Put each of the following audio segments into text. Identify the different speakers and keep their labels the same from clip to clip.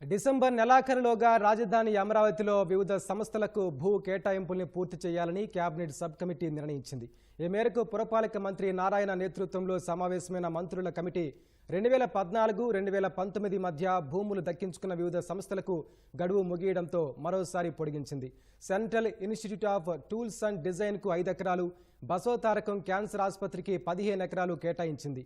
Speaker 1: December నెలాఖరులోగా రాజధాని అమరావతిలో వివిధ సంస్థలకు భూ కేటాయింపుల్ని పూర్తి చేయాలని కేబినెట్ సబ్ కమిటీ నిర్ణయించింది. ఈ మేరకు పురపాలక మంత్రి నారాయణ నేతృత్వంలో సమావేశమైన మంత్రుల కమిటీ రెండు వేల పద్నాలుగు రెండు వేల పంతొమ్మిది మధ్య భూములు దక్కించుకున్న వివిధ సంస్థలకు గడువు ముగియడంతో మరోసారి పొడిగించింది. Central institute of tools and డిజైన్కు ఐదు ఎకరాలు బసోతారకం క్యాన్సర్ ఆసుపత్రికి పదిహేను ఎకరాలు కేటాయించింది.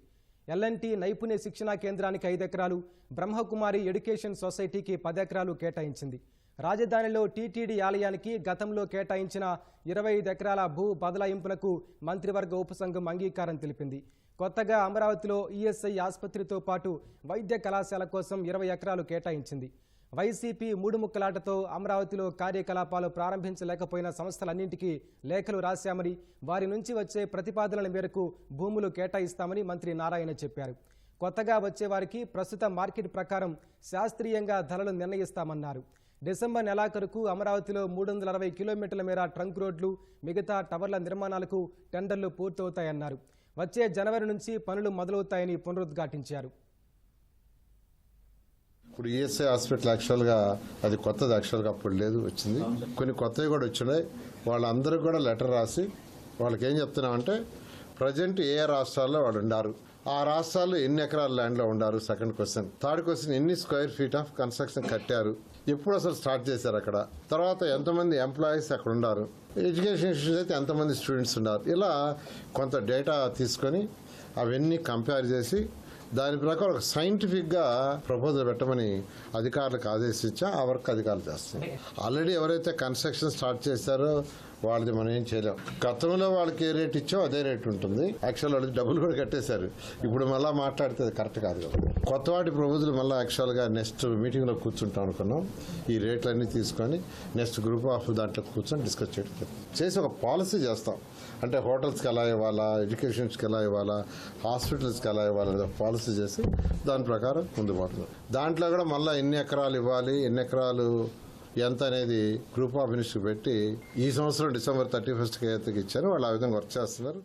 Speaker 1: ఎల్ఎన్టీ నైపుణ్య శిక్షణా కేంద్రానికి ఐదు ఎకరాలు బ్రహ్మకుమారి ఎడ్యుకేషన్ సొసైటీకి పది ఎకరాలు కేటాయించింది. రాజధానిలో టీటీడీ ఆలయానికి గతంలో కేటాయించిన ఇరవై ఐదు ఎకరాల భూ బదలాయింపునకు మంత్రివర్గ ఉపసంఘం అంగీకారం తెలిపింది. కొత్తగా అమరావతిలో ఈఎస్ఐ ఆసుపత్రితో పాటు వైద్య కళాశాల కోసం ఇరవై ఎకరాలు కేటాయించింది. వైసీపీ మూడు ముక్కలాటతో అమరావతిలో కార్యకలాపాలు ప్రారంభించలేకపోయిన సంస్థలన్నింటికీ లేఖలు రాశామని వారి నుంచి వచ్చే ప్రతిపాదనల మేరకు భూములు కేటాయిస్తామని మంత్రి నారాయణ చెప్పారు. కొత్తగా వచ్చేవారికి ప్రస్తుత మార్కెట్ ప్రకారం శాస్త్రీయంగా ధరలు నిర్ణయిస్తామన్నారు. డిసెంబర్ నెలాఖరుకు అమరావతిలో మూడు వందల అరవై కిలోమీటర్ల మేర ట్రంక్ రోడ్లు మిగతా టవర్ల నిర్మాణాలకు టెండర్లు పూర్తవుతాయన్నారు. వచ్చే జనవరి నుంచి పనులు మొదలవుతాయని పునరుద్ఘాటించారు.
Speaker 2: ఇప్పుడు ఈఎస్ఐ హాస్పిటల్ యాక్చువల్గా అది కొత్తది యాక్చువల్గా అప్పుడు లేదు వచ్చింది. కొన్ని కొత్తవి కూడా వచ్చినాయి. వాళ్ళందరూ కూడా లెటర్ రాసి వాళ్ళకి ఏం చెప్తున్నామంటే ప్రజెంట్ ఏ ఏ రాష్ట్రాల్లో వాళ్ళు ఉండారు? ఆ రాష్ట్రాల్లో ఎన్ని ఎకరాల ల్యాండ్లో ఉండారు? Second question. థర్డ్ క్వశ్చన్ ఎన్ని స్క్వేర్ ఫీట్ ఆఫ్ కన్స్ట్రక్షన్ కట్టారు? ఎప్పుడు అసలు స్టార్ట్ చేశారు అక్కడ? తర్వాత ఎంతమంది ఎంప్లాయీస్ అక్కడ ఉన్నారు ఎడ్యుకేషన్ ఇన్స్టిట్యూట్స్ అయితే ఎంతమంది స్టూడెంట్స్ ఉన్నారు? ఇలా కొంత డేటా తీసుకొని అవన్నీ కంపేర్ చేసి దాని ప్రకారం సైంటిఫిక్గా ప్రపోజల్ పెట్టమని అధికారులకు ఆదేశించా ఆ వర్క్ అధికారులు చేస్తారు ఆల్రెడీ ఎవరైతే కన్స్ట్రక్షన్ స్టార్ట్ చేశారో వాళ్ళది మనం ఏం చేయలేం. గతంలో వాళ్ళకి ఏ రేట్ ఇచ్చో అదే రేట్ ఉంటుంది. యాక్చువల్ వాళ్ళకి డబ్బులు కూడా కట్టేశారు. ఇప్పుడు మళ్ళీ మాట్లాడితే అది కరెక్ట్ కాదు కదా. కొత్త వాటి ప్రపోజల్ మళ్ళీ యాక్చువల్గా నెక్స్ట్ మీటింగ్లో కూర్చుంటాం అనుకున్నాం. ఈ రేట్లన్నీ తీసుకొని నెక్స్ట్ గ్రూప్ ఆఫ్ దాంట్లో కూర్చొని డిస్కస్ చేయడం చేసి ఒక పాలసీ చేస్తాం. అంటే హోటల్స్కి ఎలా ఇవ్వాలా ఎడ్యుకేషన్స్కి ఎలా ఇవ్వాలా హాస్పిటల్స్కి ఎలా ఇవ్వాలా అనేది పాలసీ చేసి దాని ప్రకారం ముందు పోతుంది దాంట్లో కూడా మళ్ళీ ఎన్ని ఎకరాలు ఇవ్వాలి ఎన్ని ఎకరాలు ఎంత అనేది గ్రూప్ ఆఫ్ మినిస్టర్ పెట్టి ఈ సంవత్సరం డిసెంబర్ థర్టీ ఫస్ట్కి అయితే ఇచ్చారు వాళ్ళు ఆ విధంగా వర్క్ చేస్తున్నారు.